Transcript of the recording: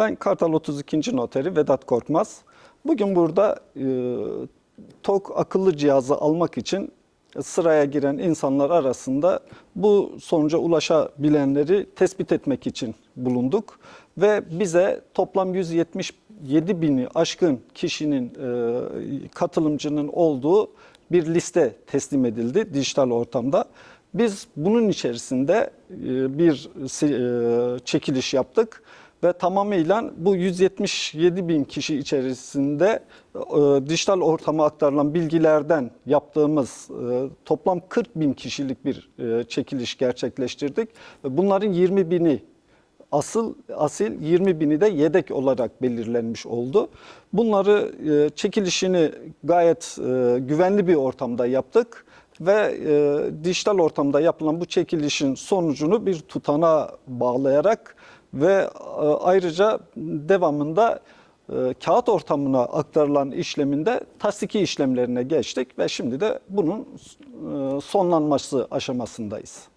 Ben Kartal 32. Noteri Vedat Korkmaz. Bugün burada e, TOK akıllı cihazı almak için sıraya giren insanlar arasında bu sonuca ulaşabilenleri tespit etmek için bulunduk. Ve bize toplam 177 bini aşkın kişinin, e, katılımcının olduğu bir liste teslim edildi dijital ortamda. Biz bunun içerisinde e, bir e, çekiliş yaptık ve tamamıyla bu 177 bin kişi içerisinde e, dijital ortama aktarılan bilgilerden yaptığımız e, toplam 40 bin kişilik bir e, çekiliş gerçekleştirdik. Bunların 20 bini asıl asil 20 bini de yedek olarak belirlenmiş oldu. Bunları e, çekilişini gayet e, güvenli bir ortamda yaptık ve e, dijital ortamda yapılan bu çekilişin sonucunu bir tutana bağlayarak ve e, ayrıca devamında e, kağıt ortamına aktarılan işleminde tasdiki işlemlerine geçtik ve şimdi de bunun e, sonlanması aşamasındayız.